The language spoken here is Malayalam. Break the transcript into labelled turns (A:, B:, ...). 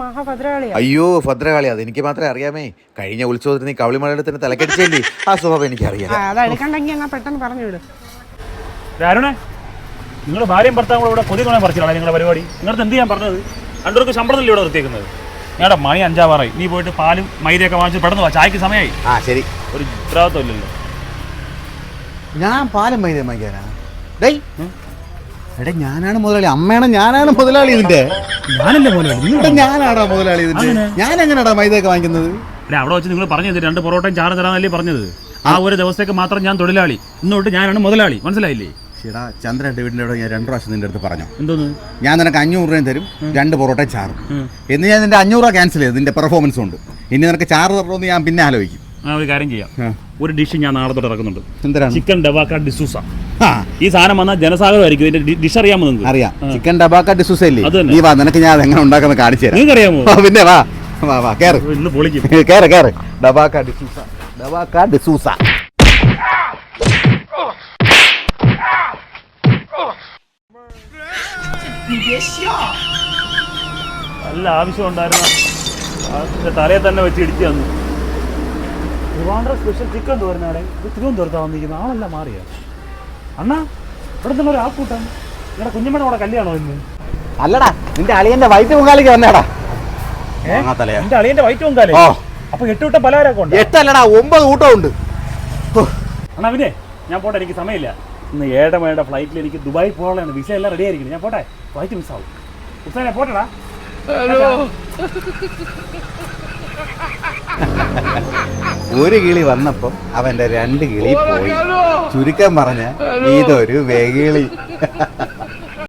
A: മഹാഭദ്രകാളിയാ.
B: അയ്യോ ഭദ്രകാളി അത് എനിക്ക് മാത്രമേ അറിയാമേ. കഴിഞ്ഞ ഉത്സവത്തിന് നീ കവളിമലയുടെ തലക്കടിച്ചല്ലേ? ആ സ്വഭാവം എനിക്ക്
A: അറിയാം അത് എടുക്കണ്ടെങ്കിൽ എന്നാ പെട്ടെന്ന് പറഞ്ഞു വിടും.
C: അരുണേ നിങ്ങൾ ഭാര്യയും ഭർത്താവും കൂടെ ഇവിടെ കൊതി തുണയാൻ പറിച്ചിട്ടാണ് നിങ്ങളുടെ പരിപാടി. നിങ്ങളുടെ എന്ത് ചെയ്യാൻ പറഞ്ഞത്? രണ്ടുപേർക്ക് ശമ്പളത്തില്ല ഇവിടെ നിർത്തിയേക്കുന്നത്? ഞങ്ങളുടെ മണി അഞ്ചാവാറായി. നീ പോയിട്ട് പാലും മൈദയൊക്കെ വാങ്ങിച്ച് പെട്ടെന്ന് വാ. ചായക്ക് സമയമായി
B: ആ ശരി.
C: ഒരു ഉത്തരവാദിത്വം ഇല്ലല്ലോ.
B: ഞാൻ പാലും മൈദയും വാങ്ങിക്കാനാ? ഡേയ് എടാ ഞാനാണ് മുതലാളി. അമ്മയാണ് ഞാനാണ് മുതലാളി ഇതിന്റെ.
C: ഞാനല്ലേ മുതലാളി?
B: എടാ ഞാനാടാ മുതലാളി ഇതിന്റെ? ഞാൻ എങ്ങനെയാടാ മൈദയൊക്കെ വാങ്ങിക്കുന്നത്?
C: അവിടെ വെച്ച് നിങ്ങൾ പറഞ്ഞത് രണ്ട് പൊറോട്ടയും ചാറ് തരാന്നല്ലേ പറഞ്ഞത്. ആ ഒരു ദിവസത്തേക്ക് മാത്രം ഞാൻ തൊഴിലാളി. ഇന്നോട്ട് ഞാനാണ് മുതലാളി. മനസ്സിലായില്ലേ?
B: ചേടാ ചന്ദ്രൻ വീടിന്റെ അവിടെ ഞാൻ രണ്ടു പ്രാവശ്യം നിന്റെ അടുത്ത് പറഞ്ഞു?
C: എന്തോന്ന്?
B: ഞാൻ നിനക്ക് അഞ്ഞൂറ് രൂപയും തരും രണ്ട് പൊറോട്ടയും ചാറും. എന്ന് ഞാൻ നിന്റെ അഞ്ഞൂറ് രൂപ ക്യാൻസൽ ചെയ്തു നിന്റെ പെർഫോമൻസ് ഉണ്ട് ഇനി നിനക്ക് ചാറ് തരണമെന്ന് ഞാൻ പിന്നെ ആലോചിക്കും.
C: ആ ഒരു കാര്യം ചെയ്യാം. ഒരു ഡിഷ് ഞാൻ നാളെ തൊട്ട് ഇറക്കുന്നുണ്ട്.
B: എന്തിനാണ്?
C: ചിക്കൻ ഡബാക്ക ഡിസൂസ ഈ സാധനം വന്നാൽ ജനസാഗരമായിരിക്കും ഇതിന്റെ ഡിഷ് അറിയാമോ നിങ്ങൾക്ക്?
B: അറിയാം. ചിക്കൻ ഡബാക്ക ഡിസൂസ ഇല്ലേ?
C: അത് തന്നെ.
B: നീ വാ നിനക്ക് ഞാൻ എങ്ങനെ ഉണ്ടാക്കുന്ന കാണിച്ചു തരാം.
C: നിങ്ങൾക്ക് അറിയാമോ?
B: പിന്നെ വാ. വാ വാ കേറ്.
C: ഇന്ന് പൊളിക്കും.
B: കേറ് കേറ്. ഡബാക്ക ഡിസൂസ ഡബാക്ക ഡിസൂസ
C: നല്ല ആവശ്യം ഉണ്ടായിരുന്ന തലയെ തന്നെ വെച്ച് ഇടിച്ചു തന്നു. ട്രിവാൻഡ്രം സ്പെഷ്യൽ ചിക്കൻ തോരുന്നാടെ ഇത് തിരുവനന്തപുരത്താണ് വന്നിരിക്കുന്നത്. ആളല്ല മാറിയ. അണ്ണാ ഇവിടെ നിന്നുള്ള ഒരു ആൾക്കൂട്ടം. നിങ്ങളുടെ കുഞ്ഞമ്മയുടെ കൂടെ കല്യാണോ ഇന്ന്?
B: അല്ലടാ നിന്റെ അളിയന്റെ വൈറ്റ് പൊങ്കാലിക്ക് വന്നേടാ. നിന്റെ
C: എന്റെ അളിയന്റെ വൈറ്റ് പൊങ്കാലി അപ്പൊ എട്ട് വിട്ട പലഹാരമൊക്കെ ഉണ്ട്?
B: എട്ടല്ലടാ ഒമ്പത് കൂട്ടം ഉണ്ട്.
C: അണ്ണാ പിന്നെ ഞാൻ പോട്ടെ എനിക്ക് സമയമില്ല. ഇന്ന് ഏഴമയുടെ ഫ്ലൈറ്റിൽ എനിക്ക് ദുബായി പോകാനുള്ള വിസ എല്ലാം റെഡി ആയിരിക്കണം ഞാൻ പോട്ടെ? ഫ്ലൈറ്റ് മിസ്സാവും ഉസ്താനെ പോട്ടെടാ.
B: ഒരു കിളി വന്നപ്പം അവന്റെ രണ്ട് കിളി പോയി. ചുരുക്കം പറഞ്ഞ ഇതൊരു വെകിളി